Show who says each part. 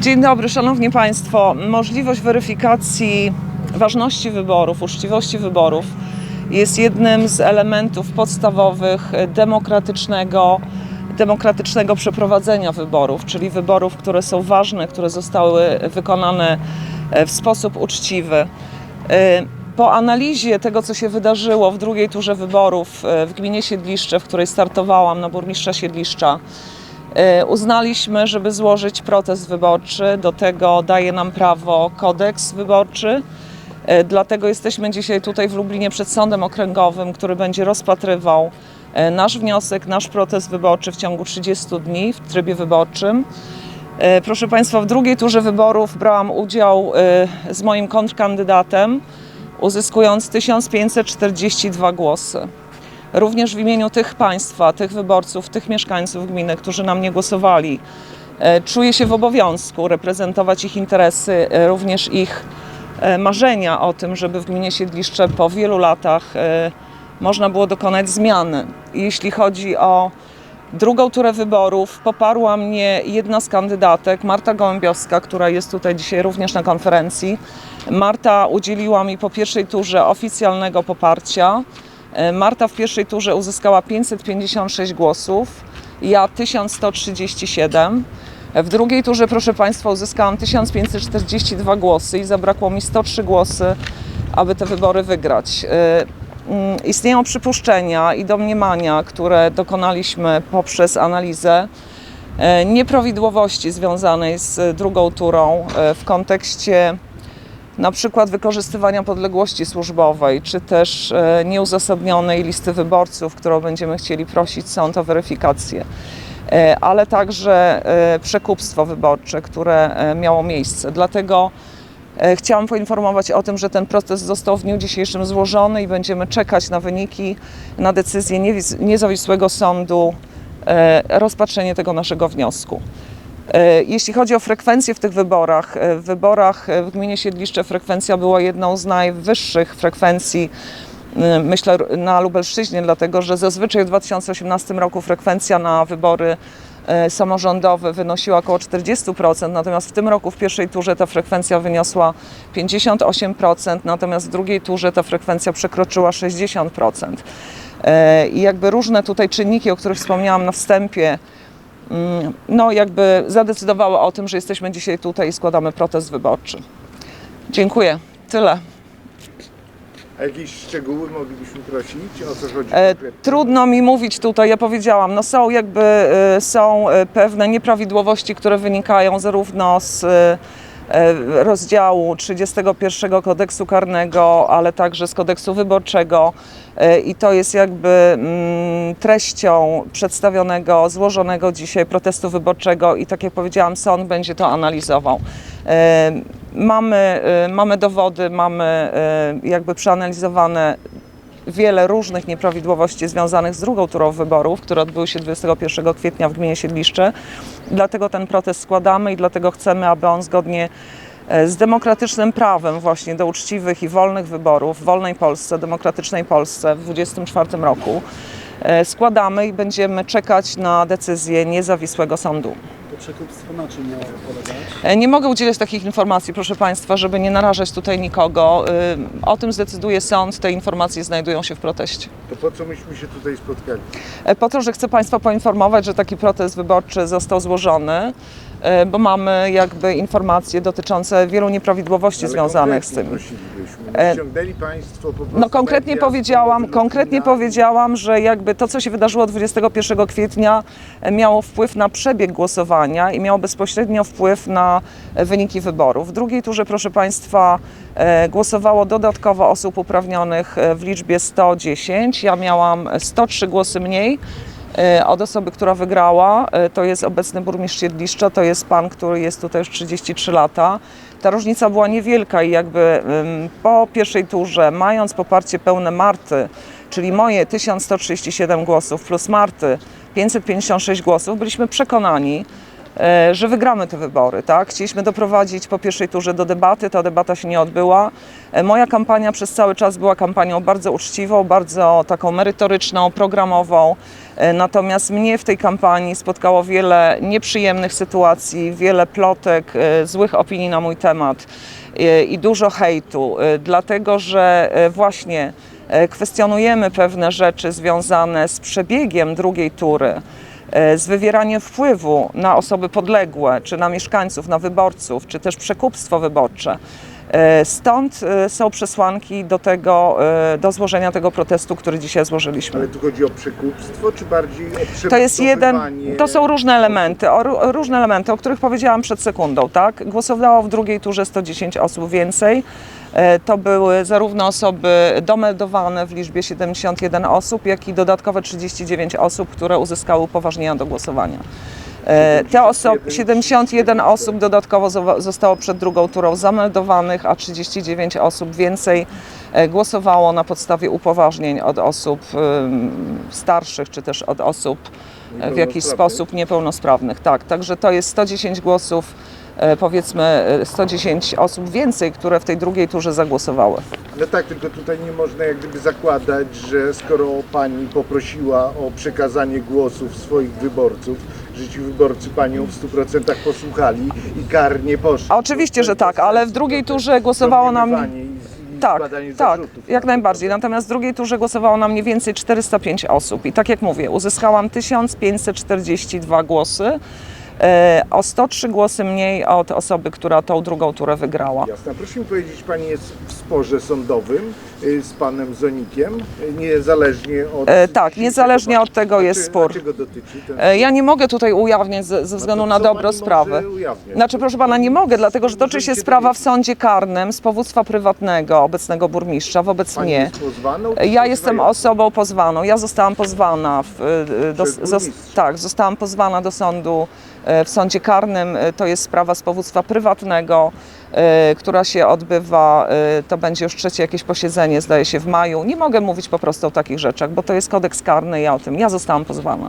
Speaker 1: Dzień dobry, Szanowni Państwo. Możliwość weryfikacji ważności wyborów, uczciwości wyborów jest jednym z elementów podstawowych demokratycznego, demokratycznego przeprowadzenia wyborów, czyli wyborów, które są ważne, które zostały wykonane e, w sposób uczciwy. E, Po analizie tego, co się wydarzyło w drugiej turze wyborów e, w gminie Siedliszcze, w której startowałam na burmistrza Siedliszcza, Uznaliśmy, żeby złożyć protest wyborczy. Do tego daje nam prawo kodeks wyborczy. E, Dlatego jesteśmy dzisiaj tutaj w Lublinie przed Sądem Okręgowym, który będzie rozpatrywał e, nasz wniosek, nasz protest wyborczy w ciągu 30 dni w trybie wyborczym. E, Proszę Państwa, w drugiej turze wyborów brałam udział e, z moim kontrkandydatem, uzyskując 1542 głosy. Również w imieniu tych państwa, tych wyborców, tych mieszkańców gminy, którzy na mnie głosowali, e, czuję się w obowiązku reprezentować ich interesy, e, również ich e, marzenia o tym, żeby w gminie Siedliszcze po wielu latach można było dokonać zmiany. Jeśli chodzi o drugą turę wyborów, poparła mnie jedna z kandydatek, Marta Gołębiowska, która jest tutaj dzisiaj również na konferencji. Marta udzieliła mi po pierwszej turze oficjalnego poparcia. E, Marta w pierwszej turze uzyskała 556 głosów, ja 1137. W drugiej turze, proszę Państwa, uzyskałam 1542 głosy i zabrakło mi 103 głosy, aby te wybory wygrać. E, mm, Istnieją przypuszczenia i domniemania, które dokonaliśmy poprzez analizę e, nieprawidłowości związanej z drugą turą e, w kontekście na przykład wykorzystywania podległości służbowej, czy też e, nieuzasadnionej listy wyborców, którą będziemy chcieli prosić sąd o weryfikację, E, ale także e, przekupstwo wyborcze, które miało miejsce. Dlatego chciałam poinformować o tym, że ten protest został w dniu dzisiejszym złożony i będziemy czekać na wyniki, na decyzję niezawisłego sądu, rozpatrzenie tego naszego wniosku. E, Jeśli chodzi o frekwencję w tych wyborach, e, w wyborach e, w gminie Siedliszcze frekwencja była jedną z najwyższych frekwencji, myślę, na Lubelszczyźnie, dlatego że zazwyczaj w 2018 roku frekwencja na wybory samorządowe wynosiła około 40%, natomiast w tym roku w pierwszej turze ta frekwencja wyniosła 58%, natomiast w drugiej turze ta frekwencja przekroczyła 60%. E, I jakby różne tutaj czynniki, o których wspomniałam na wstępie, no jakby zadecydowały o tym, że jesteśmy dzisiaj tutaj i składamy protest wyborczy. Dziękuję. Tyle.
Speaker 2: A jakieś szczegóły moglibyśmy prosić? O co chodzi
Speaker 1: E, trudno mi mówić tutaj, ja powiedziałam, no są jakby e, są e, pewne nieprawidłowości, które wynikają zarówno z rozdziału 31 kodeksu karnego, ale także z kodeksu wyborczego E, i to jest jakby mm, treścią przedstawionego, złożonego dzisiaj protestu wyborczego i tak jak powiedziałam, sąd będzie to analizował. E, Mamy, e, mamy dowody, mamy e, jakby przeanalizowane wiele różnych nieprawidłowości związanych z drugą turą wyborów, które odbyły się 21 kwietnia w gminie Siedliszcze. Dlatego ten protest składamy i dlatego chcemy, aby on zgodnie e, z demokratycznym prawem właśnie do uczciwych i wolnych wyborów w wolnej Polsce, demokratycznej Polsce w 2024 roku e, składamy i będziemy czekać na decyzję niezawisłego sądu.
Speaker 3: Przekupstwo na czym miało polegać?
Speaker 1: E, Nie mogę udzielać takich informacji, proszę Państwa, żeby nie narażać tutaj nikogo. Y, O tym zdecyduje sąd, te informacje znajdują się w proteście.
Speaker 2: To po co myśmy się tutaj spotkali?
Speaker 1: E, Po to, że chcę Państwa poinformować, że taki protest wyborczy został złożony, e, bo mamy jakby informacje dotyczące wielu nieprawidłowości
Speaker 2: Ale
Speaker 1: związanych z tym. E,
Speaker 2: ściągnęli Państwo po prostu
Speaker 1: No konkretnie
Speaker 2: media
Speaker 1: powiedziałam, konkretnie powiedziałam, że jakby to, co się wydarzyło 21 kwietnia e, miało wpływ na przebieg głosowania i miało bezpośrednio wpływ na e, wyniki wyborów. W drugiej turze, proszę Państwa, e, głosowało dodatkowo osób uprawnionych e, w liczbie 110. Ja miałam 103 głosy mniej e, od osoby, która wygrała. E, To jest obecny burmistrz Siedliszcza, to jest pan, który jest tutaj już 33 lata. Ta różnica była niewielka i jakby po pierwszej turze, mając poparcie pełne Marty, czyli moje 1137 głosów plus Marty 556 głosów, byliśmy przekonani, e, że wygramy te wybory. Tak? Chcieliśmy doprowadzić po pierwszej turze do debaty, ta debata się nie odbyła. E, Moja kampania przez cały czas była kampanią bardzo uczciwą, bardzo taką merytoryczną, programową. E, Natomiast mnie w tej kampanii spotkało wiele nieprzyjemnych sytuacji, wiele plotek, e, złych opinii na mój temat e, i dużo hejtu, e, dlatego że e, właśnie e, kwestionujemy pewne rzeczy związane z przebiegiem drugiej tury, e, z wywieraniem wpływu na osoby podległe, czy na mieszkańców, na wyborców, czy też przekupstwo wyborcze. E, Stąd e, są przesłanki do tego, e, do złożenia tego protestu, który dzisiaj złożyliśmy.
Speaker 2: Ale tu chodzi o przekupstwo, czy bardziej o
Speaker 1: To jest jeden, to są różne elementy, o, ró- różne elementy, o których powiedziałam przed sekundą, tak? Głosowało w drugiej turze 110 osób więcej. To były zarówno osoby domeldowane w liczbie 71 osób, jak i dodatkowe 39 osób, które uzyskały upoważnienia do głosowania. E, Te osoby, 71 osób dodatkowo zo- zostało przed drugą turą zameldowanych, a 39 osób więcej e, głosowało na podstawie upoważnień od osób starszych, czy też od osób e, w jakiś sposób niepełnosprawnych. Tak, także to jest 110 głosów, powiedzmy e, 110 osób więcej, które w tej drugiej turze zagłosowały.
Speaker 2: No tak, tylko tutaj nie można jak gdyby zakładać, że skoro pani poprosiła o przekazanie głosów swoich wyborców, że ci wyborcy panią w 100% posłuchali i karnie poszli.
Speaker 1: A oczywiście, że tak, ale w drugiej turze głosowało na mnie.
Speaker 2: Domniemywanie i- i
Speaker 1: Tak, tak, jak najbardziej. Natomiast w drugiej turze głosowało na mniej więcej 405 osób. I tak jak mówię, uzyskałam 1542 głosy, o 103 głosy mniej od osoby, która tą drugą turę wygrała.
Speaker 2: Jasne. Proszę mi powiedzieć, pani jest w sporze sądowym y, z panem Zonikiem, y, niezależnie od...
Speaker 1: E, tak, niezależnie od tego jest
Speaker 2: Znaczy,
Speaker 1: spór.
Speaker 2: Czego dotyczy ten
Speaker 1: E, Ja nie mogę tutaj ujawniać ze, ze względu
Speaker 2: No to
Speaker 1: na dobro sprawy. Znaczy, proszę pana, nie mogę, dlatego że toczy się sprawa w sądzie karnym z powództwa prywatnego obecnego burmistrza wobec
Speaker 2: Pani
Speaker 1: mnie.
Speaker 2: jest pozwaną? czy
Speaker 1: Ja jestem osobą pozwaną. Ja zostałam pozwana. W, y, do,
Speaker 2: Przez
Speaker 1: zos-
Speaker 2: burmistrza.
Speaker 1: tak, zostałam pozwana do sądu e, w sądzie karnym. E, To jest sprawa z powództwa prywatnego, e, która się odbywa. e, To będzie już trzecie jakieś posiedzenie, zdaje się, w maju. Nie mogę mówić po prostu o takich rzeczach, bo to jest kodeks karny. Ja o tym. Ja zostałam pozwana.